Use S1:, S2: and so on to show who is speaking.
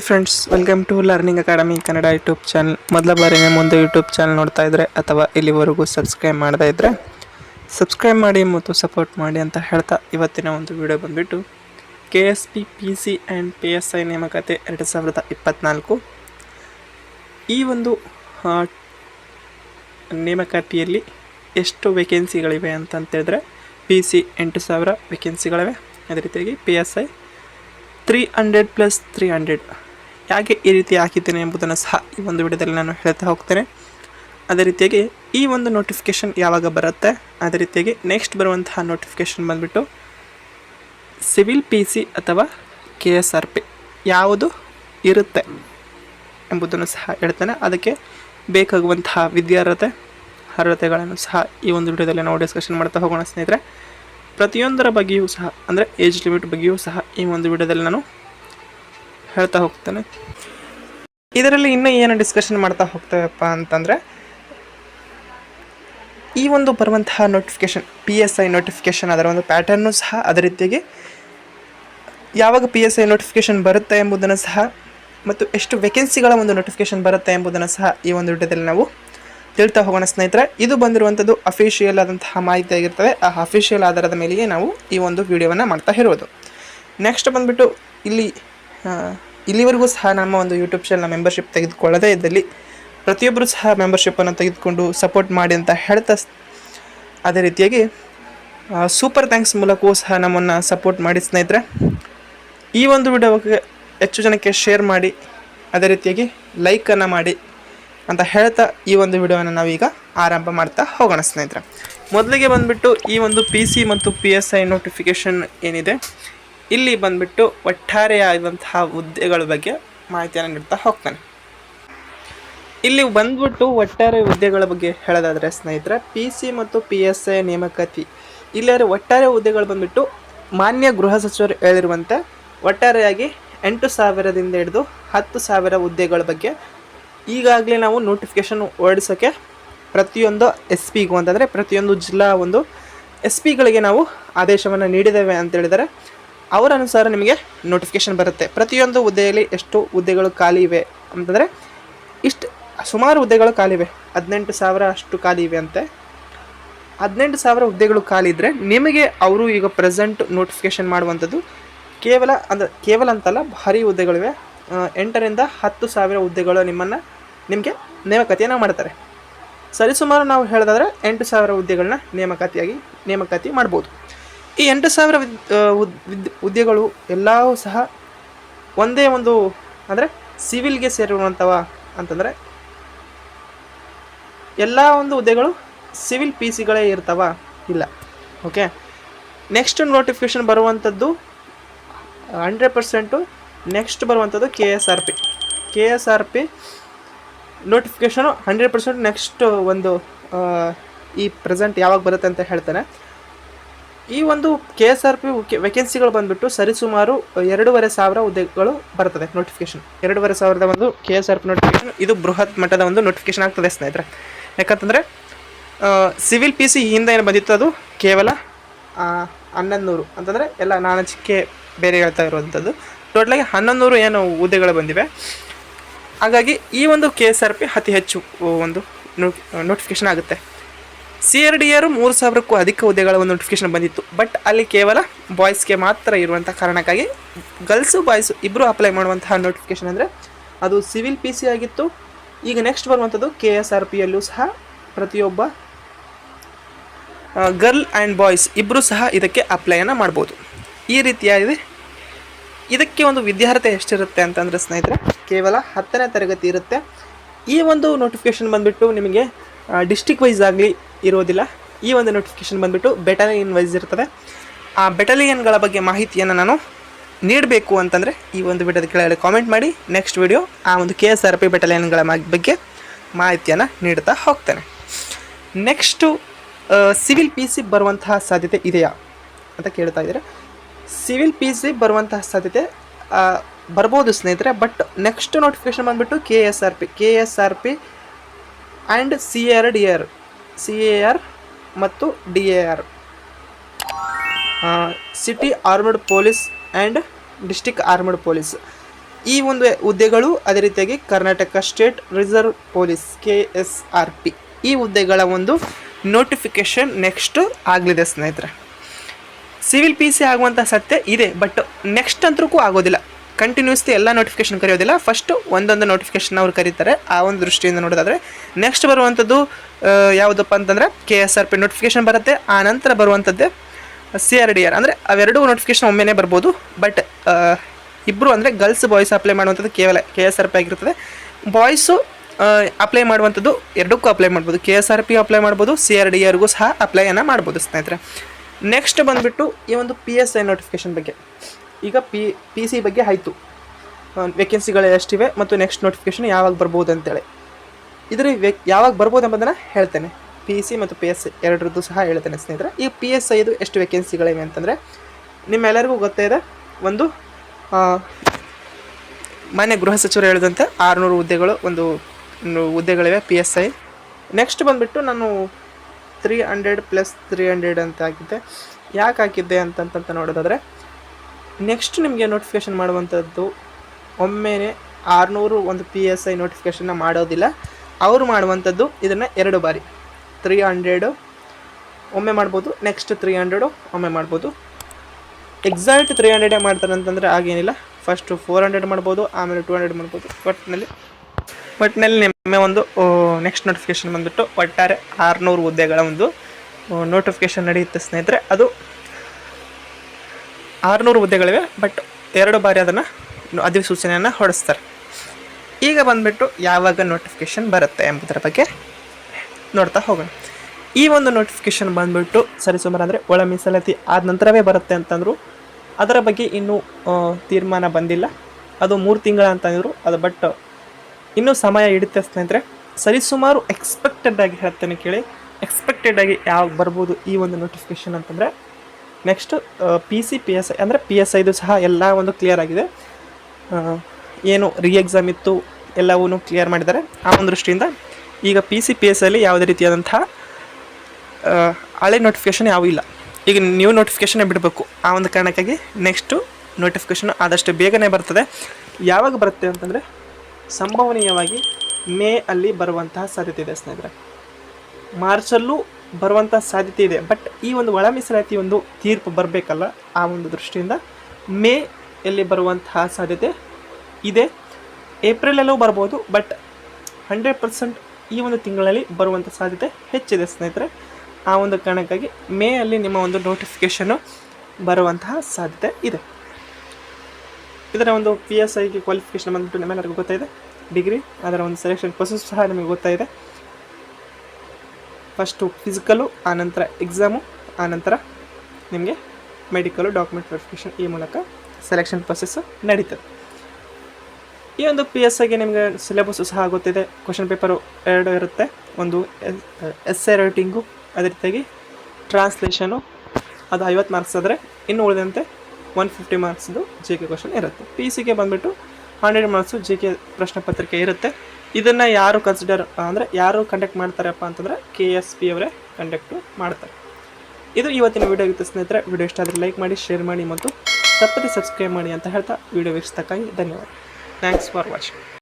S1: Hi friends, welcome to learning academy Kannada YouTube channel. ಮೊದಲ ಬಾರಿಗೆ ಮುಂದೆ ಯೂಟ್ಯೂಬ್ ಚಾನಲ್ ನೋಡ್ತಾ ಇದ್ದರೆ ಅಥವಾ ಇಲ್ಲಿವರೆಗೂ ಸಬ್ಸ್ಕ್ರೈಬ್ ಮಾಡದೇ ಇದ್ದರೆ ಸಬ್ಸ್ಕ್ರೈಬ್ ಮಾಡಿ ಮತ್ತು ಸಪೋರ್ಟ್ ಮಾಡಿ ಅಂತ ಹೇಳ್ತಾ ಇವತ್ತಿನ ಒಂದು ವಿಡಿಯೋ ಬಂದುಬಿಟ್ಟು K S P P C and P S I ನೇಮಕಾತಿ ಎರಡು ಸಾವಿರದ ಇಪ್ಪತ್ತ್ನಾಲ್ಕು ಈ ಒಂದು ನೇಮಕಾತಿಯಲ್ಲಿ ಎಷ್ಟು ವೇಕೆನ್ಸಿಗಳಿವೆ ಅಂತಂತೇಳಿದ್ರೆ ಪಿ ಸಿ ಎಂಟು ಸಾವಿರ ವೇಕೆನ್ಸಿಗಳಿವೆ ಅದೇ ರೀತಿಯಾಗಿ P S I three hundred plus three hundred ಯಾಕೆ ಈ ರೀತಿ ಹಾಕಿದ್ದೇನೆ ಎಂಬುದನ್ನು ಸಹ ಈ ಒಂದು ವಿಡಿಯೋದಲ್ಲಿ ನಾನು ಹೇಳ್ತಾ ಹೋಗ್ತೇನೆ. ಅದೇ ರೀತಿಯಾಗಿ ಈ ಒಂದು ನೋಟಿಫಿಕೇಷನ್ ಯಾವಾಗ ಬರುತ್ತೆ, ಅದೇ ರೀತಿಯಾಗಿ ನೆಕ್ಸ್ಟ್ ಬರುವಂತಹ ನೋಟಿಫಿಕೇಷನ್ ಬಂದುಬಿಟ್ಟು ಸಿವಿಲ್ ಪಿ ಸಿ ಅಥವಾ ಕೆ ಎಸ್ ಆರ್ ಪಿ ಯಾವುದು ಇರುತ್ತೆ ಎಂಬುದನ್ನು ಸಹ ಹೇಳ್ತೇನೆ. ಅದಕ್ಕೆ ಬೇಕಾಗುವಂತಹ ವಿದ್ಯಾರ್ಹತೆ, ಅರ್ಹತೆಗಳನ್ನು ಸಹ ಈ ಒಂದು ವಿಡಿಯೋದಲ್ಲಿ ನಾವು ಡಿಸ್ಕಷನ್ ಮಾಡ್ತಾ ಹೋಗೋಣ ಸ್ನೇಹಿತರೆ. ಪ್ರತಿಯೊಂದರ ಬಗ್ಗೆಯೂ ಸಹ, ಅಂದರೆ ಏಜ್ ಲಿಮಿಟ್ ಬಗ್ಗೆಯೂ ಸಹ ಈ ಒಂದು ವಿಡಿಯೋದಲ್ಲಿ ನಾನು ಹೇಳ್ತಾ ಹೋಗ್ತೇನೆ. ಇದರಲ್ಲಿ ಇನ್ನೂ ಏನು ಡಿಸ್ಕಷನ್ ಮಾಡ್ತಾ ಹೋಗ್ತೇವಪ್ಪ ಅಂತಂದರೆ, ಈ ಒಂದು ಬರುವಂತಹ notification P S I notification ಅದರ ಒಂದು ಪ್ಯಾಟರ್ನು ಸಹ ಅದೇ ರೀತಿಯಾಗಿ ಯಾವಾಗ ಪಿ ಎಸ್ ಐ ನೋಟಿಫಿಕೇಷನ್ ಬರುತ್ತೆ ಎಂಬುದನ್ನು ಸಹ ಮತ್ತು ಎಷ್ಟು ವೇಕೆನ್ಸಿಗಳ ಒಂದು ನೋಟಿಫಿಕೇಷನ್ ಬರುತ್ತೆ ಎಂಬುದನ್ನು ಸಹ ಈ ಒಂದು ವಿಡಿಯೋದಲ್ಲಿ ನಾವು ತಿಳ್ತಾ ಹೋಗೋಣ ಸ್ನೇಹಿತರೆ. ಇದು ಬಂದಿರುವಂಥದ್ದು ಅಫಿಷಿಯಲ್ ಆದಂತಹ ಮಾಹಿತಿ ಆಗಿರ್ತದೆ. ಆ ಅಫಿಷಿಯಲ್ ಆಧಾರದ ಮೇಲೆಯೇ ನಾವು ಈ ಒಂದು ವಿಡಿಯೋವನ್ನು ಮಾಡ್ತಾ ಇರೋದು. ನೆಕ್ಸ್ಟ್ ಬಂದುಬಿಟ್ಟು ಇಲ್ಲಿ ಇಲ್ಲಿವರೆಗೂ ಸಹ ನಮ್ಮ ಒಂದು ಯೂಟ್ಯೂಬ್ ಚಾನಲ್ನ ಮೆಂಬರ್ಶಿಪ್ ತೆಗೆದುಕೊಳ್ಳದೇ ಇದ್ದಲ್ಲಿ ಪ್ರತಿಯೊಬ್ಬರು ಸಹ ಮೆಂಬರ್ಶಿಪ್ಪನ್ನು ತೆಗೆದುಕೊಂಡು ಸಪೋರ್ಟ್ ಮಾಡಿ ಅಂತ ಹೇಳ್ತಾ ಅದೇ ರೀತಿಯಾಗಿ ಸೂಪರ್ ಥ್ಯಾಂಕ್ಸ್ ಮೂಲಕವೂ ಸಹ ನಮ್ಮನ್ನು ಸಪೋರ್ಟ್ ಮಾಡಿ ಸ್ನೇಹಿತರೆ. ಈ ಒಂದು ವಿಡಿಯೋಗೆ ಹೆಚ್ಚು ಜನಕ್ಕೆ ಶೇರ್ ಮಾಡಿ, ಅದೇ ರೀತಿಯಾಗಿ ಲೈಕನ್ನು ಮಾಡಿ ಅಂತ ಹೇಳ್ತಾ ಈ ಒಂದು ವಿಡಿಯೋವನ್ನು ನಾವೀಗ ಆರಂಭ ಮಾಡ್ತಾ ಹೋಗೋಣ ಸ್ನೇಹಿತರೆ. ಮೊದಲಿಗೆ ಬಂದುಬಿಟ್ಟು ಈ ಒಂದು ಪಿ ಮತ್ತು ಪಿ ಎಸ್ ನೋಟಿಫಿಕೇಷನ್ ಏನಿದೆ ಇಲ್ಲಿ ಬಂದುಬಿಟ್ಟು ಒಟ್ಟಾರೆಯಾದಂತಹ ಹುದ್ದೆಗಳ ಬಗ್ಗೆ ಮಾಹಿತಿಯನ್ನು ನೀಡ್ತಾ ಹೋಗ್ತಾನೆ. ಇಲ್ಲಿ ಬಂದ್ಬಿಟ್ಟು ಒಟ್ಟಾರೆ ಹುದ್ದೆಗಳ ಬಗ್ಗೆ ಹೇಳೋದಾದರೆ, ಸ್ನೇಹಿತರೆ ಪಿ ಸಿ ಮತ್ತು ಪಿ ಎಸ್ ಐ ನೇಮಕಾತಿ. ಇಲ್ಲಿ ಒಟ್ಟಾರೆ ಹುದ್ದೆಗಳು ಬಂದ್ಬಿಟ್ಟು ಮಾನ್ಯ ಗೃಹ ಸಚಿವರು ಹೇಳಿರುವಂತೆ, ಒಟ್ಟಾರೆಯಾಗಿ ಎಂಟು ಸಾವಿರದಿಂದ ಹಿಡಿದು ಹತ್ತು ಸಾವಿರ ಹುದ್ದೆಗಳ ಬಗ್ಗೆ ಈಗಾಗಲೇ ನಾವು ನೋಟಿಫಿಕೇಷನ್ ಹೊರಡಿಸೋಕ್ಕೆ ಪ್ರತಿಯೊಂದು ಎಸ್ ಪಿಗೂ ಅಂತಂದರೆ ಪ್ರತಿಯೊಂದು ಜಿಲ್ಲಾ ಒಂದು ಎಸ್ ಪಿಗಳಿಗೆ ನಾವು ಆದೇಶವನ್ನು ನೀಡಿದ್ದೇವೆ ಅಂತ ಹೇಳಿದರೆ ಅವರ ಅನುಸಾರ ನಿಮಗೆ ನೋಟಿಫಿಕೇಷನ್ ಬರುತ್ತೆ. ಪ್ರತಿಯೊಂದು ಹುದ್ದೆಯಲ್ಲಿ ಎಷ್ಟು ಹುದ್ದೆಗಳು ಖಾಲಿ ಇವೆ ಅಂತಂದರೆ, ಇಷ್ಟು ಸುಮಾರು ಹುದ್ದೆಗಳು ಖಾಲಿ ಇವೆ. ಹದಿನೆಂಟು ಸಾವಿರ ಅಷ್ಟು ಖಾಲಿ ಇವೆ ಅಂತೆ. ಹದಿನೆಂಟು ಸಾವಿರ ಹುದ್ದೆಗಳು ಖಾಲಿ ಇದ್ದರೆ ನಿಮಗೆ ಅವರು ಈಗ ಪ್ರೆಸೆಂಟ್ ನೋಟಿಫಿಕೇಷನ್ ಮಾಡುವಂಥದ್ದು ಕೇವಲ ಅಂದರೆ ಕೇವಲ ಅಂತಲ್ಲ, ಭಾರಿ ಹುದ್ದೆಗಳಿವೆ ಎಂಟರಿಂದ ಹತ್ತು ಸಾವಿರ ಹುದ್ದೆಗಳು ನಿಮ್ಮನ್ನು ನಿಮಗೆ ನೇಮಕಾತಿಯನ್ನು ಮಾಡ್ತಾರೆ. ಸರಿಸುಮಾರು ನಾವು ಹೇಳೋದಾದ್ರೆ ಎಂಟು ಸಾವಿರ ಹುದ್ದೆಗಳನ್ನ ನೇಮಕಾತಿಯಾಗಿ ನೇಮಕಾತಿ ಮಾಡ್ಬೋದು. ಈ ಎಂಟು ಸಾವಿರ ವಿದ್ ಹುದ್ದೆಗಳು ಎಲ್ಲವೂ ಸಹ ಒಂದೇ ಒಂದು, ಅಂದರೆ ಸಿವಿಲ್ಗೆ ಸೇರಿರುವಂಥವ ಅಂತಂದರೆ ಎಲ್ಲ ಒಂದು ಹುದ್ದೆಗಳು ಸಿವಿಲ್ ಪಿ ಸಿಗಳೇ ಇರ್ತವ, ಇಲ್ಲ. ಓಕೆ ನೆಕ್ಸ್ಟ್ ನೋಟಿಫಿಕೇಷನ್ ಬರುವಂಥದ್ದು ಹಂಡ್ರೆಡ್ ಪರ್ಸೆಂಟು ನೆಕ್ಸ್ಟ್ ಬರುವಂಥದ್ದು K S R P K S R P notification hundred percent next ಒಂದು ಈ ಪ್ರೆಸೆಂಟ್ ಯಾವಾಗ ಬರುತ್ತೆ ಅಂತ ಹೇಳ್ತಾನೆ. ಈ ಒಂದು ಕೆ ಎಸ್ ಆರ್ ಪಿ ವೇಕೆನ್ಸಿಗಳು ಬಂದ್ಬಿಟ್ಟು ಸರಿಸುಮಾರು ಎರಡೂವರೆ ಸಾವಿರ ಹುದ್ದೆಗಳು ಬರ್ತದೆ ನೋಟಿಫಿಕೇಶನ್ ಎರಡೂವರೆ ಸಾವಿರದ ಒಂದು K S R P notification ಇದು ಬೃಹತ್ ಮಟ್ಟದ ಒಂದು ನೋಟಿಫಿಕೇಶನ್ ಆಗ್ತದೆ ಸ್ನೇಹಿತರೆ. ಯಾಕಂತಂದರೆ ಸಿವಿಲ್ ಪಿ ಸಿ ಹಿಂದೆ ಏನು ಬಂದಿತ್ತು ಅದು? ಕೇವಲ ಹನ್ನೊಂದು ನೂರು ಅಂತಂದರೆ, ಎಲ್ಲ ನಾನಚಿಕೆ ಬೇರೆ ಹೇಳ್ತಾ ಇರುವಂಥದ್ದು ಟೋಟಲಾಗಿ ಹನ್ನೊಂದು ಏನು ಹುದ್ದೆಗಳು ಬಂದಿವೆ. ಹಾಗಾಗಿ ಈ ಒಂದು ಕೆ ಎಸ್ ಆರ್ ಪಿ ಅತಿ ಹೆಚ್ಚು ಒಂದು ನೋಟಿಫಿಕೇಶನ್ ಆಗುತ್ತೆ. ಸಿ ಆರ್ ಡಿ ಆರು ಮೂರು ಸಾವಿರಕ್ಕೂ ಅಧಿಕ ಹುದ್ದೆಗಳ ಒಂದು ನೋಟಿಫಿಕೇಶನ್ ಬಂದಿತ್ತು. ಬಟ್ ಅಲ್ಲಿ ಕೇವಲ ಬಾಯ್ಸ್ಗೆ ಮಾತ್ರ ಇರುವಂಥ ಕಾರಣಕ್ಕಾಗಿ ಗರ್ಲ್ಸು ಬಾಯ್ಸು ಇಬ್ಬರು ಅಪ್ಲೈ ಮಾಡುವಂತಹ ನೋಟಿಫಿಕೇಶನ್ ಅಂದರೆ ಅದು ಸಿವಿಲ್ ಪಿ ಸಿ ಆಗಿತ್ತು. ಈಗ ನೆಕ್ಸ್ಟ್ ಬರುವಂಥದ್ದು ಕೆ ಎಸ್ ಆರ್ ಪಿಯಲ್ಲೂ ಸಹ ಪ್ರತಿಯೊಬ್ಬ ಗರ್ಲ್ ಆ್ಯಂಡ್ ಬಾಯ್ಸ್ ಇಬ್ಬರೂ ಸಹ ಇದಕ್ಕೆ ಅಪ್ಲೈಯನ್ನು ಮಾಡ್ಬೋದು. ಈ ರೀತಿಯಾಗಿದೆ. ಇದಕ್ಕೆ ಒಂದು ವಿದ್ಯಾರ್ಹತೆ ಎಷ್ಟಿರುತ್ತೆ ಅಂತಂದರೆ ಸ್ನೇಹಿತರೆ, ಕೇವಲ ಹತ್ತನೇ ತರಗತಿ ಇರುತ್ತೆ. ಈ ಒಂದು ನೋಟಿಫಿಕೇಶನ್ ಬಂದುಬಿಟ್ಟು ನಿಮಗೆ ಡಿಸ್ಟಿಕ್ ವೈಸ್ ಆಗಲಿ ಇರೋದಿಲ್ಲ. ಈ ಒಂದು ನೋಟಿಫಿಕೇಷನ್ ಬಂದುಬಿಟ್ಟು ಬೆಟಾಲಿಯನ್ ವೈಸ್ ಇರ್ತದೆ. ಆ ಬೆಟಾಲಿಯನ್ಗಳ ಬಗ್ಗೆ ಮಾಹಿತಿಯನ್ನು ನಾನು ನೀಡಬೇಕು ಅಂತಂದರೆ ಈ ಒಂದು ವಿಡಿಯೋದ ಕೆಳಗಡೆ ಕಾಮೆಂಟ್ ಮಾಡಿ. ನೆಕ್ಸ್ಟ್ ವಿಡಿಯೋ ಆ ಒಂದು ಕೆ ಎಸ್ ಆರ್ ಪಿ ಬೆಟಾಲಿಯನ್ಗಳ ಬಗ್ಗೆ ಮಾಹಿತಿಯನ್ನು ನೀಡ್ತಾ ಹೋಗ್ತೇನೆ. ನೆಕ್ಸ್ಟು ಸಿವಿಲ್ ಪಿ ಸಿ ಬರುವಂತಹ ಸಾಧ್ಯತೆ ಇದೆಯಾ ಅಂತ ಕೇಳ್ತಾ ಇದ್ದಾರೆ? ಸಿವಿಲ್ ಪಿ ಸಿ ಬರುವಂತಹ ಸಾಧ್ಯತೆ ಬರ್ಬೋದು ಸ್ನೇಹಿತರೆ ಬಟ್ ನೆಕ್ಸ್ಟ್ ನೋಟಿಫಿಕೇಶನ್ ಬಂದುಬಿಟ್ಟು K S R P K S R P and C R D R. C A R ಮತ್ತು D A R. City armed police and district armed police. ಈ ಒಂದು ಹುದ್ದೆಗಳು ಅದೇ ರೀತಿಯಾಗಿ Karnataka state reserve police, K S R P. ಈ ಹುದ್ದೆಗಳ ಒಂದು notification next ಆಗಲಿದೆ ಸ್ನೇಹಿತರೆ. ಸಿವಿಲ್ ಪಿ ಸಿ ಆಗುವಂಥ ಸತ್ಯ ಇದೆ, ಬಟ್ ನೆಕ್ಸ್ಟ್ ಅಂತರಕ್ಕೂ ಆಗೋದಿಲ್ಲ. ಕಂಟಿನ್ಯೂಸ್ಲಿ ಎಲ್ಲ ನೋಟಿಫಿಕೇಶನ್ ಕರೆಯೋದಿಲ್ಲ. ಫಸ್ಟ್ ಒಂದೊಂದು ನೋಟಿಫಿಕೇಶನ್ ಅವ್ರು ಕರೀತಾರೆ. ಆ ಒಂದು ದೃಷ್ಟಿಯಿಂದ ನೋಡೋದಾದರೆ ನೆಕ್ಸ್ಟ್ ಬರುವಂಥದ್ದು ಯಾವುದಪ್ಪ ಅಂತಂದರೆ K S R P notification ಬರುತ್ತೆ. ಆ ನಂತರ ಬರುವಂಥದ್ದೇ ಸಿ ಆರ್ ಡಿ ಆರ್ ಅಂದರೆ, ಅವೆರಡೂ ನೋಟಿಫಿಕೇಶನ್ ಒಮ್ಮೆನೇ ಬರ್ಬೋದು. ಬಟ್ ಇಬ್ಬರು ಅಂದರೆ ಗರ್ಲ್ಸ್ ಬಾಯ್ಸ್ ಅಪ್ಲೈ ಮಾಡುವಂಥದ್ದು ಕೇವಲ ಕೆ ಎಸ್ ಆರ್ ಪಿ ಆಗಿರ್ತದೆ. ಬಾಯ್ಸು ಅಪ್ಲೈ ಮಾಡುವಂಥದ್ದು ಎರಡಕ್ಕೂ ಅಪ್ಲೈ ಮಾಡ್ಬೋದು. K S R P apply ಮಾಡ್ಬೋದು ಸಿ ಆರ್ ಡಿ ಆರ್ಗೂ ಸಹ ಅಪ್ಲೈಯನ್ನು ಮಾಡ್ಬೋದು ಸ್ನೇಹಿತರೆ. ನೆಕ್ಸ್ಟ್ ಬಂದುಬಿಟ್ಟು ಈ ಒಂದು ಪಿ ಎಸ್ ಐ ನೋಟಿಫಿಕೇಶನ್ ಬಗ್ಗೆ. ಈಗ ಪಿ ಪಿ ಸಿ ಬಗ್ಗೆ ಆಯಿತು. ವೇಕೆನ್ಸಿಗಳು ಎಷ್ಟಿವೆ ಮತ್ತು ನೆಕ್ಸ್ಟ್ ನೋಟಿಫಿಕೇಶನ್ ಯಾವಾಗ ಬರ್ಬೋದು ಅಂತೇಳಿ. ಇದರ ವೇಕ್ ಯಾವಾಗ ಬರ್ಬೋದು ಎಂಬುದನ್ನು ಹೇಳ್ತೇನೆ. ಪಿ ಸಿ ಮತ್ತು ಪಿ ಎಸ್ ಎರಡರದ್ದು ಸಹ ಹೇಳ್ತೇನೆ ಸ್ನೇಹಿತರೆ. ಈ ಪಿ ಎಸ್ ಐದು ಎಷ್ಟು ವೇಕೆನ್ಸಿಗಳಿವೆ ಅಂತಂದರೆ, ನಿಮ್ಮೆಲ್ಲರಿಗೂ ಗೊತ್ತೇ ಇದೆ, ಒಂದು ಮನೆ ಮಾನ್ಯ ಗೃಹ ಸಚಿವರು ಹೇಳಿದಂತೆ ಆರುನೂರು ಹುದ್ದೆಗಳು, ಒಂದು ಒಂದು ಹುದ್ದೆಗಳಿವೆ ಪಿ ಎಸ್ ಐ. ನೆಕ್ಸ್ಟ್ ಬಂದುಬಿಟ್ಟು ನಾನು three hundred plus three hundred ಅಂತ ಹಾಕಿದ್ದೆ. ಯಾಕೆ ಹಾಕಿದ್ದೆ ಅಂತಂತ ನೋಡೋದಾದರೆ ನೆಕ್ಸ್ಟ್ ನಿಮಗೆ ನೋಟಿಫಿಕೇಷನ್ ಮಾಡುವಂಥದ್ದು, ಒಮ್ಮೆನೆ ಆರುನೂರು ಒಂದು ಪಿ ಎಸ್ ಐ ನೋಟಿಫಿಕೇಷನ್ನ ಮಾಡೋದಿಲ್ಲ. ಅವರು ಮಾಡುವಂಥದ್ದು ಇದನ್ನು ಎರಡು ಬಾರಿ. ತ್ರೀ ಹಂಡ್ರೆಡು ಒಮ್ಮೆ ಮಾಡ್ಬೋದು ನೆಕ್ಸ್ಟ್ ತ್ರೀ ಹಂಡ್ರೆಡು ಒಮ್ಮೆ ಮಾಡ್ಬೋದು. ಎಕ್ಸಾಕ್ಟ್ ತ್ರೀ ಹಂಡ್ರೆಡೇ ಮಾಡ್ತಾರೆ ಅಂತಂದರೆ ಆಗೇನಿಲ್ಲ ಫಸ್ಟು ಫೋರ್ ಹಂಡ್ರೆಡ್ ಮಾಡ್ಬೋದು, ಆಮೇಲೆ ಟೂ ಹಂಡ್ರೆಡ್ ಮಾಡ್ಬೋದು. ಒಟ್ಟಿನಲ್ಲಿ ಒಟ್ಟಿನಲ್ಲಿ ನಿಮ್ಮೆ ಒಂದು ನೆಕ್ಸ್ಟ್ ನೋಟಿಫಿಕೇಶನ್ ಬಂದುಬಿಟ್ಟು ಒಟ್ಟಾರೆ ಆರುನೂರು ಹುದ್ದೆಗಳ ಒಂದು ನೋಟಿಫಿಕೇಷನ್ ನಡೆಯುತ್ತೆ ಸ್ನೇಹಿತರೆ. ಅದು ಆರುನೂರು ಹುದ್ದೆಗಳಿವೆ ಬಟ್ ಎರಡು ಬಾರಿ ಅದನ್ನು ಅಧಿಸೂಚನೆಯನ್ನು ಹೊರಡಿಸ್ತಾರೆ. ಈಗ ಬಂದುಬಿಟ್ಟು ಯಾವಾಗ ನೋಟಿಫಿಕೇಷನ್ ಬರುತ್ತೆ ಎಂಬುದರ ಬಗ್ಗೆ ನೋಡ್ತಾ ಹೋಗೋಣ. ಈ ಒಂದು ನೋಟಿಫಿಕೇಷನ್ ಬಂದುಬಿಟ್ಟು ಸರಿಸುಮಾರು ಅಂದರೆ ಒಳ ಮೀಸಲಾತಿ ಆದ ನಂತರವೇ ಬರುತ್ತೆ ಅಂತಂದರು, ಅದರ ಬಗ್ಗೆ ಇನ್ನೂ ತೀರ್ಮಾನ ಬಂದಿಲ್ಲ. ಅದು ಮೂರು ತಿಂಗಳ ಅಂತಂದರು ಅದು ಬಟ್ ಇನ್ನೂ ಸಮಯ ಹಿಡಿತೆ ಸ್ನೇಹಿತರೆ. ಸರಿಸುಮಾರು ಎಕ್ಸ್ಪೆಕ್ಟೆಡ್ ಆಗಿ ಹೇಳ್ತೇನೆ ಕೇಳಿ. ಎಕ್ಸ್ಪೆಕ್ಟೆಡ್ ಆಗಿ ಯಾವಾಗ ಬರ್ಬೋದು ಈ ಒಂದು ನೋಟಿಫಿಕೇಶನ್ ಅಂತಂದರೆ next P C P S I ಅಂದರೆ ಪಿ ಎಸ್ ಐದು ಸಹ ಎಲ್ಲ ಒಂದು ಕ್ಲಿಯರ್ ಆಗಿದೆ. ಏನು ರೀ ಎಕ್ಸಾಮ್ ಇತ್ತು ಎಲ್ಲವೂ ಕ್ಲಿಯರ್ ಮಾಡಿದ್ದಾರೆ. ಆ ಒಂದು ದೃಷ್ಟಿಯಿಂದ ಈಗ ಪಿ ಸಿ ಪಿ ಎಸ್ ಅಲ್ಲಿ ಯಾವುದೇ ರೀತಿಯಾದಂತಹ ಹಳೆ ನೋಟಿಫಿಕೇಷನ್ ಯಾವೂ ಇಲ್ಲ. ಈಗ ನ್ಯೂ ನೋಟಿಫಿಕೇಷನ್ನೇ ಬಿಡಬೇಕು. ಆ ಒಂದು ಕಾರಣಕ್ಕಾಗಿ ನೆಕ್ಸ್ಟು ನೋಟಿಫಿಕೇಷನ್ ಆದಷ್ಟು ಬೇಗನೆ ಬರ್ತದೆ. ಯಾವಾಗ ಬರುತ್ತೆ ಅಂತಂದರೆ ಸಂಭವನೀಯವಾಗಿ ಮೇ ಅಲ್ಲಿ ಬರುವಂತಹ ಸಾಧ್ಯತೆ ಇದೆ ಸ್ನೇಹಿತರೆ. ಮಾರ್ಚಲ್ಲೂ ಬರುವಂಥ ಸಾಧ್ಯತೆ ಇದೆ. ಬಟ್ ಈ ಒಂದು ಒಳ ಮೀಸಲಾತಿ ಒಂದು ತೀರ್ಪು ಬರಬೇಕಲ್ಲ, ಆ ಒಂದು ದೃಷ್ಟಿಯಿಂದ ಮೇ ಎಲ್ಲಿ ಬರುವಂತಹ ಸಾಧ್ಯತೆ ಇದೆ. ಏಪ್ರಿಲಲ್ಲೂ ಬರ್ಬೋದು ಬಟ್ ಹಂಡ್ರೆಡ್ ಪರ್ಸೆಂಟ್ ಈ ಒಂದು ತಿಂಗಳಲ್ಲಿ ಬರುವಂಥ ಸಾಧ್ಯತೆ ಹೆಚ್ಚಿದೆ ಸ್ನೇಹಿತರೆ. ಆ ಒಂದು ಕಾರಣಕ್ಕಾಗಿ ಮೇ ಅಲ್ಲಿ ನಿಮ್ಮ ಒಂದು ನೋಟಿಫಿಕೇಷನ್ನು ಬರುವಂತಹ ಸಾಧ್ಯತೆ ಇದೆ. ಇದರ ಒಂದು ಪಿ ಎಸ್ ಐಗೆ ಕ್ವಾಲಿಫಿಕೇಷನ್ ಬಂದ್ಬಿಟ್ಟು ನಿಮ್ಮೆಲ್ಲರಿಗೂ ಗೊತ್ತಾಯಿದೆ ಡಿಗ್ರಿ ಅದರ ಒಂದು ಸೆಲೆಕ್ಷನ್ ಪ್ರೊಸೆಸ್ ಸಹ ನಿಮಗೆ ಗೊತ್ತಾಯಿದೆ ಫಸ್ಟು ಫಿಸಿಕಲು, ಆನಂತರ ಎಕ್ಸಾಮು ಆನಂತರ ನಿಮಗೆ ಮೆಡಿಕಲು ಡಾಕ್ಯುಮೆಂಟ್ ವೆರಿಫಿಕೇಷನ್ ಈ ಮೂಲಕ ಸೆಲೆಕ್ಷನ್ ಪ್ರೊಸೆಸ್ಸು ನಡೀತದೆ. ಈ ಒಂದು ಪಿ ಎಸ್ ಐಗೆ ನಿಮಗೆ ಸಿಲೆಬಸ್ಸು ಸಹ ಗೊತ್ತಿದೆ. ಕ್ವಶನ್ ಪೇಪರು ಎರಡು ಇರುತ್ತೆ. ಒಂದು ಎಸ್ ಎ ರೈಟಿಂಗು ಅದೇ ರೀತಿಯಾಗಿ ಟ್ರಾನ್ಸ್ಲೇಷನು ಅದು ಐವತ್ತು ಮಾರ್ಕ್ಸ್ ಆದರೆ ಇನ್ನು ಉಳಿದಂತೆ ಒನ್ ಫಿಫ್ಟಿ ಮಾರ್ಕ್ಸ್ದು ಜೆ ಕೆ ಕ್ವಶನ್ ಇರುತ್ತೆ. ಪಿ ಸಿಗೆ ಬಂದುಬಿಟ್ಟು ಹಂಡ್ರೆಡ್ ಮಾರ್ಕ್ಸು ಜೆ ಕೆ ಪ್ರಶ್ನೆ ಪತ್ರಿಕೆ ಇರುತ್ತೆ. ಇದನ್ನು ಯಾರು ಕನ್ಸಿಡರ್ ಅಂದರೆ ಯಾರು ಕಂಡಕ್ಟ್ ಮಾಡ್ತಾರಪ್ಪ ಅಂತಂದರೆ ಕೆ ಎಸ್ ಪಿ ಅವರೇ ಕಂಡಕ್ಟು ಮಾಡ್ತಾರೆ. ಇದು ಇವತ್ತಿನ ವಿಡಿಯೋ ಇತ್ತು ಸ್ನೇಹಿತರೆ. ವಿಡಿಯೋ ಇಷ್ಟ ಆದರೆ ಲೈಕ್ ಮಾಡಿ ಶೇರ್ ಮಾಡಿ ಮತ್ತು ತಪ್ಪದೆ ಸಬ್ಸ್ಕ್ರೈಬ್ ಮಾಡಿ ಅಂತ ಹೇಳ್ತಾ ವಿಡಿಯೋ ವೀಕ್ಷಿಸ್ತಕ್ಕಾಗಿ ಧನ್ಯವಾದ. Thanks for watching